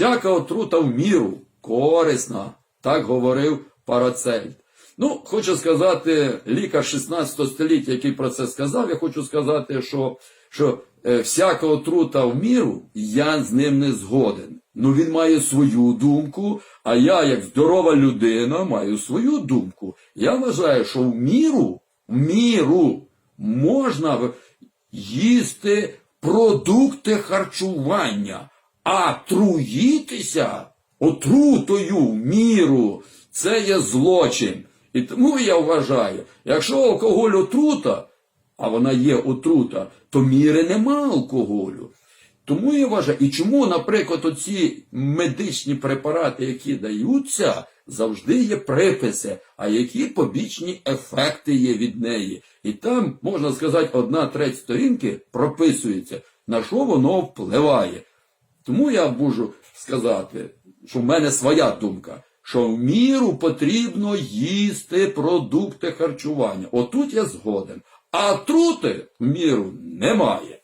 всяка отрута в міру корисна, так говорив Парацельт. Ну, хочу сказати, лікар 16 століття, який про це сказав, я хочу сказати, що, що е, всяка отрута в міру, я з ним не згоден. Ну, він має свою думку, а я, як здорова людина, маю свою думку. Я вважаю, що в міру, в міру можна їсти продукти харчування, а труїтися отрутою міру це є злочин. І тому я вважаю, якщо алкоголь отрута, а вона є отрута, то міри нема алкоголю. Тому я вважаю, і чому, наприклад, оці медичні препарати, які даються, завжди є приписи, а які побічні ефекти є від неї. І там, можна сказати, одна треть сторінки прописується, на що воно впливає. Тому я можу сказати, що в мене своя думка, що в міру потрібно їсти продукти харчування. Отут я згоден. А трути в міру немає.